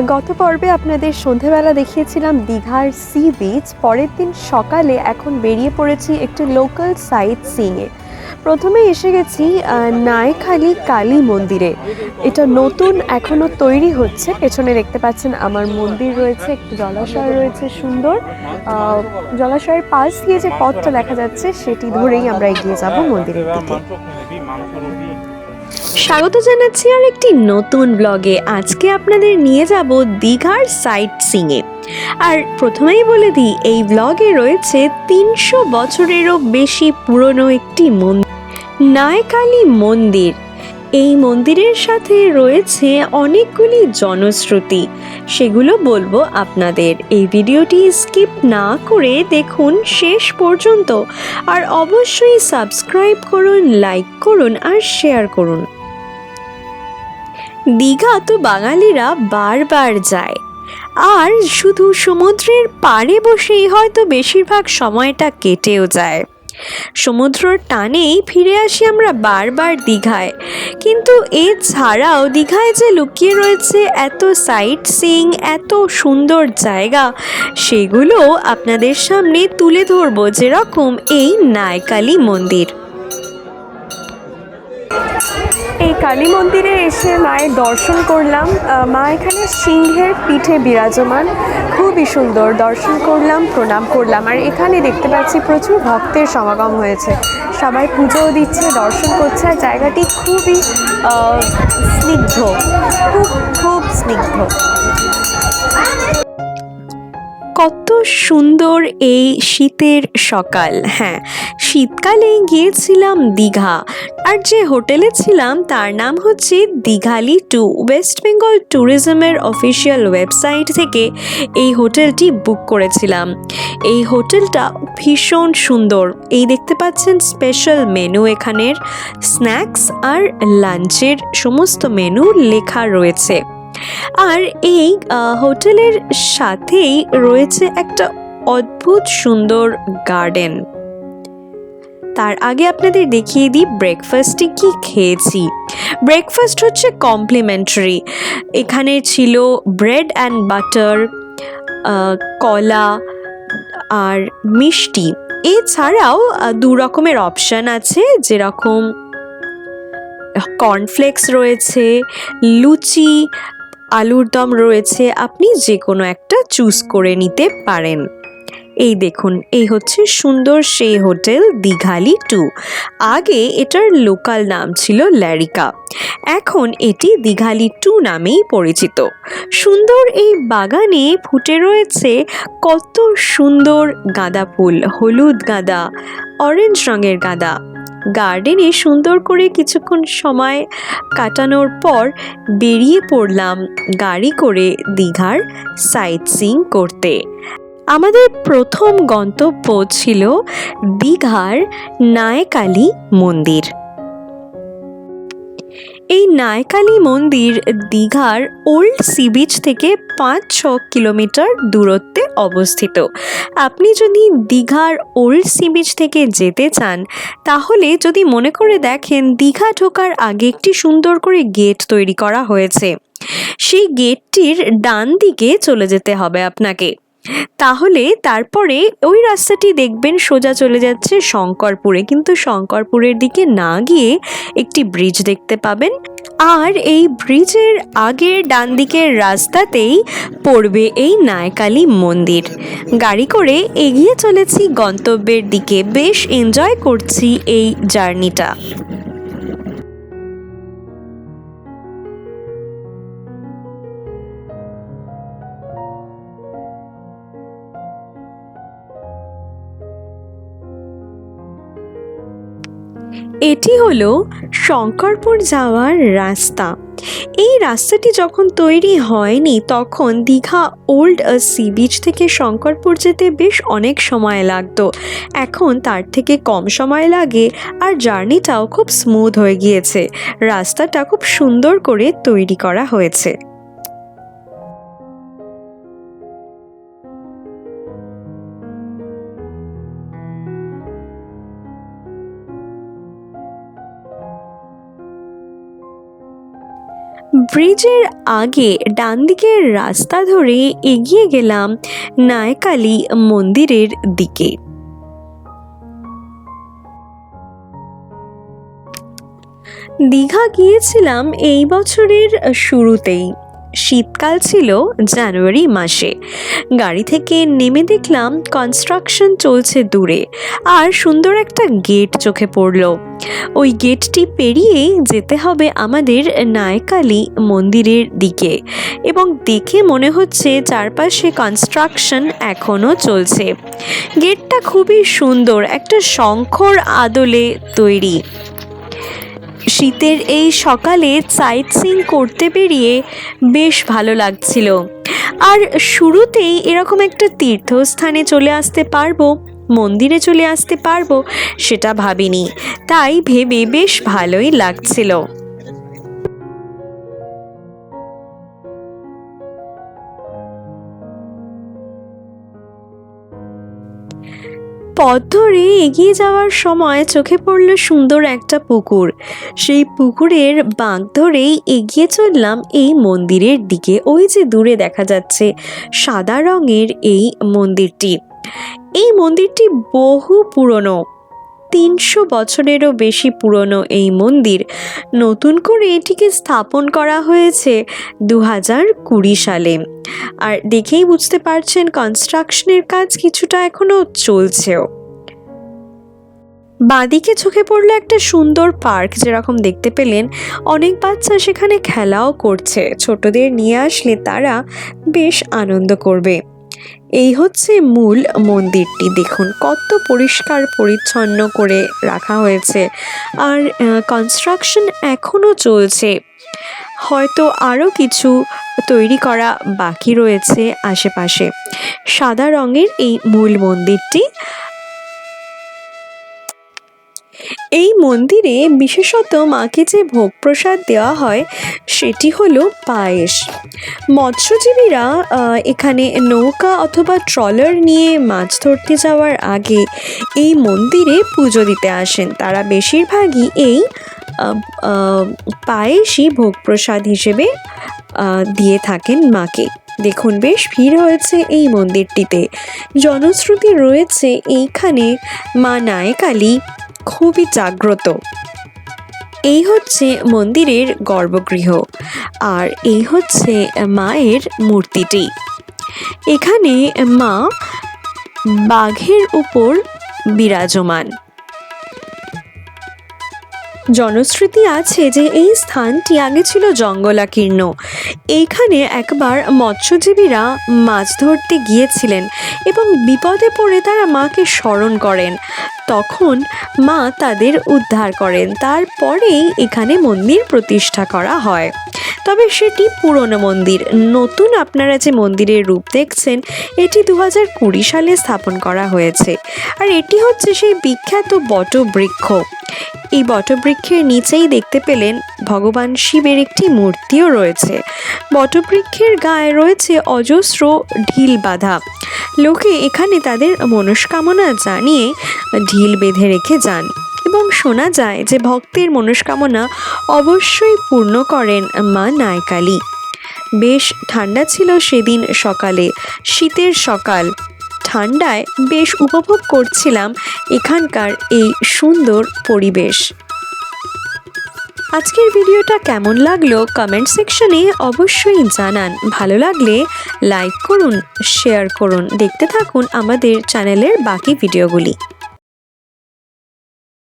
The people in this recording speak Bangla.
গত পর্বে আপনাদের সন্ধেবেলা দেখিয়েছিলাম দীঘার সি বিচ, পরের দিন সকালে এখন বেরিয়ে পড়েছি একটি লোকাল সাইট সিংয়ে প্রথমে এসে গেছি নায়খালি কালী মন্দিরে। এটা নতুন এখনও তৈরি হচ্ছে। পেছনে দেখতে পাচ্ছেন আমার মন্দির রয়েছে, একটি জলাশয় রয়েছে সুন্দর। জলাশয়ের পাশ দিয়ে যে পথটা দেখা যাচ্ছে, সেটি ধরেই আমরা এগিয়ে যাব মন্দিরের দিকে। স্বাগত জানাচ্ছি আর একটি নতুন ব্লগে আজকে আপনাদের নিয়ে যাব দীঘার সাইট সিংয়ে আর প্রথমেই বলে দিই, এই ব্লগে রয়েছে তিনশো বছরেরও বেশি পুরনো একটি মন্দির, নায়কালী মন্দির। এই মন্দিরের সাথে রয়েছে অনেকগুলি জনশ্রুতি, সেগুলো বলব আপনাদের। এই ভিডিওটি স্কিপ না করে দেখুন শেষ পর্যন্ত, আর অবশ্যই সাবস্ক্রাইব করুন লাইক করুন, আর শেয়ার করুন। দীঘা তো বাঙালিরা বারবার যায়। আর শুধু সমুদ্রের পাড়ে বসেই হয়তো বেশিরভাগ সময়টা কেটেও যায়। সমুদ্রর টানেই ফিরে আসি আমরা বারবার দীঘায়। কিন্তু এছাড়াও দীঘায় যে লুকিয়ে রয়েছে এত সাইট সিং এত সুন্দর জায়গা, সেগুলো আপনাদের সামনে তুলে ধরবো যেরকম এই নায়কালী মন্দির। কালী মন্দিরে এসে মায়ের দর্শন করলাম। মা এখানে সিংহের পিঠে বিরাজমান। খুবই সুন্দর দর্শন করলাম, প্রণাম করলাম। আর এখানে দেখতে পাচ্ছি প্রচুর ভক্তের সমাগম হয়েছে। সবাই পুজোও দিচ্ছে, দর্শন করছে, আর জায়গাটি খুবই স্নিগ্ধ। খুব খুব স্নিগ্ধ। কত সুন্দর এই শীতের সকাল। হ্যাঁ শীতকালে গিয়েছিলাম দীঘা। আর যে হোটেলে ছিলাম, তার নাম হচ্ছে দীঘালি টু। ওয়েস্ট বেঙ্গল ট্যুরিজমের অফিসিয়াল ওয়েবসাইট থেকে এই হোটেলটি বুক করেছিলাম। এই হোটেলটা ভীষণ সুন্দর। এই দেখতে পাচ্ছেন স্পেশাল মেনু এখানের। স্ন্যাক্স আর লাঞ্চের সমস্ত মেনু লেখা রয়েছে। আর এই হোটেলের সাথেই রয়েছে একটা অদ্ভুত সুন্দর গার্ডেন। তার আগে আপনাদের দেখিয়ে দিই ব্রেকফাস্টে কি খেয়েছি। ব্রেকফাস্ট হচ্ছে কমপ্লিমেন্টারি। এখানে ছিল ব্রেড অ্যান্ড বাটার কলা আর মিষ্টি। এছাড়াও দু রকমের অপশান আছে, যেরকম কর্নফ্লেক্স রয়েছে, লুচি আলুর দম রয়েছে, আপনি যে কোনো একটা চুজ করে নিতে পারেন। এই দেখুন, এই হচ্ছে সুন্দর সেই হোটেল দীঘালি টু। আগে এটার লোকাল নাম ছিল ল্যারিকা। এখন এটি দিঘালি টু নামেই পরিচিত। সুন্দর এই বাগানে ফুটে রয়েছে কত সুন্দর গাঁদা ফুল, হলুদ গাঁদা অরেঞ্জ রঙের গাঁদা। গার্ডেনে সুন্দর করে কিছুক্ষণ সময় কাটানোর পর বেরিয়ে পড়লাম গাড়ি করে দীঘার সাইট সিং করতে। আমাদের প্রথম গন্তব্য ছিল দীঘার নায়কালী মন্দির। এই নায়কালী মন্দির দীঘার ওল্ড সি বিচ থেকে পাঁচ ছ কিলোমিটার দূরত্বে অবস্থিত। আপনি যদি দীঘার ওল্ড সি বিচ থেকে যেতে চান, তাহলে যদি মনে করে দেখেন দীঘা ঢোকার আগে একটি সুন্দর করে গেট তৈরি করা হয়েছে। সেই গেটটির ডান দিকে চলে যেতে হবে আপনাকে। তাহলে তারপরে ওই রাস্তাটি দেখবেন সোজা চলে যাচ্ছে শঙ্করপুরে। কিন্তু শঙ্করপুরের দিকে না গিয়ে একটি ব্রিজ দেখতে পাবেন। আর এই ব্রিজের আগের ডান দিকের রাস্তাতেই পড়বে এই নায়কালী মন্দির। গাড়ি করে এগিয়ে চলেছি গন্তব্যের দিকে। বেশ এনজয় করছি এই জার্নিটা এটি হলো শঙ্করপুর যাওয়ার রাস্তা। এই রাস্তাটি যখন তৈরি হয়নি, তখন দীঘা ওল্ড সি বিচ থেকে শঙ্করপুর যেতে বেশ অনেক সময় লাগতো। এখন তার থেকে কম সময় লাগে আর জার্নিটাও খুব স্মুথ হয়ে গিয়েছে। রাস্তাটা খুব সুন্দর করে তৈরি করা হয়েছে। ব্রিজের আগে ডান দিকের রাস্তা ধরে এগিয়ে গেলাম নায়কালী মন্দিরের দিকে। দীঘা গিয়েছিলাম এই বছরের শুরুতেই। শীতকাল ছিল জানুয়ারি মাসে। গাড়ি থেকে নেমে দেখলাম কনস্ট্রাকশন চলছে দূরে আর সুন্দর একটা গেট চোখে পড়ল। ওই গেটটি পেরিয়েই যেতে হবে আমাদের নায়কালী মন্দিরের দিকে এবং দেখে মনে হচ্ছে চারপাশে কনস্ট্রাকশন এখনও চলছে। গেটটা খুবই সুন্দর, একটা শঙ্খর আদলে তৈরি। শীতের এই সকালে সাইট সিং করতে পেরিয়ে বেশ ভালো লাগছিল। আর শুরুতেই এরকম একটা তীর্থস্থানে চলে আসতে পারব, মন্দিরে চলে আসতে পারব সেটা ভাবিনি। তাই ভেবে বেশ ভালোই লাগছিল। পথ ধরে এগিয়ে যাওয়ার সময় চোখে পড়ল সুন্দর একটা পুকুর। সেই পুকুরের বাঁক ধরেই এগিয়ে চললাম এই মন্দিরের দিকে। ওই যে দূরে দেখা যাচ্ছে, সাদা রঙের এই মন্দিরটি। এই মন্দিরটি বহু পুরনো। তিনশো বছরেরও বেশি পুরনো এই মন্দির নতুন করে এটিকে স্থাপন করা হয়েছে দু হাজার কুড়ি সালে। আর দেখেই বুঝতে পারছেন কনস্ট্রাকশনের কাজ কিছুটা এখনও চলছেও। বাঁদিকে চোখে পড়ল একটা সুন্দর পার্ক যেরকম দেখতে পেলেন, অনেক বাচ্চা সেখানে খেলাও করছে। ছোটদের নিয়ে আসলে তারা বেশ আনন্দ করবে। এই হচ্ছে মূল মন্দিরটি। দেখুন, কত পরিষ্কার পরিচ্ছন্ন করে রাখা হয়েছে। আর কনস্ট্রাকশন এখনও চলছে। হয়তো আরও কিছু তৈরি করা বাকি রয়েছে আশেপাশে। সাদা রঙের এই মূল মন্দিরটি এই মন্দিরে বিশেষত মাকে যে ভোগ প্রসাদ দেওয়া হয়, সেটি হলো পায়েস। মৎস্যজীবীরা এখানে নৌকা অথবা ট্রলার নিয়ে মাছ ধরতে যাওয়ার আগে এই মন্দিরে পুজো দিতে আসেন। তারা বেশিরভাগই এই পায়েসই ভোগ প্রসাদ হিসেবে দিয়ে থাকেন মাকে। দেখুন বেশ ভিড় হয়েছে এই মন্দিরটিতে। জনশ্রুতি রয়েছে এইখানে মা নায়কালী খুবই জাগ্রত। এই হচ্ছে মন্দিরের গর্ভগৃহ আর এই হচ্ছে মায়ের মূর্তিটি। এখানে মা বাঘের উপর বিরাজমান। জনশ্রুতি আছে যে এই স্থানটি আগে ছিল জঙ্গলাকীর্ণ। এইখানে একবার মৎস্যজীবীরা মাছ ধরতে গিয়েছিলেন এবং বিপদে পড়ে তারা মাকে স্মরণ করেন। তখন মা তাদের উদ্ধার করেন। তারপরেই এখানে মন্দির প্রতিষ্ঠা করা হয়। তবে সেটি পুরনো মন্দির। নতুন আপনারা যে মন্দিরের রূপ দেখছেন, এটি দু সালে স্থাপন করা হয়েছে। আর এটি হচ্ছে সেই বিখ্যাত বটবৃক্ষ। এই বটবৃক্ষের নিচেই দেখতে পেলেন ভগবান শিবের একটি মূর্তিও রয়েছে। বটবৃক্ষের গায়ে রয়েছে অজস্র ঢিল বাঁধা। লোকে এখানে তাদের মনস্কামনা জানিয়ে ঢিল বেঁধে রেখে যান। এবং শোনা যায় যে ভক্তের মনস্কামনা অবশ্যই পূর্ণ করেন মা নায়কালী। বেশ ঠান্ডা ছিল সেদিন সকালে, শীতের সকাল। ঠান্ডায় বেশ উপভোগ করছিলাম এখানকার এই সুন্দর পরিবেশ। আজকের ভিডিওটা কেমন লাগল কমেন্ট সেকশনে অবশ্যই জানান। ভালো লাগলে লাইক করুন শেয়ার করুন। দেখতে থাকুন আমাদের চ্যানেলের বাকি ভিডিওগুলি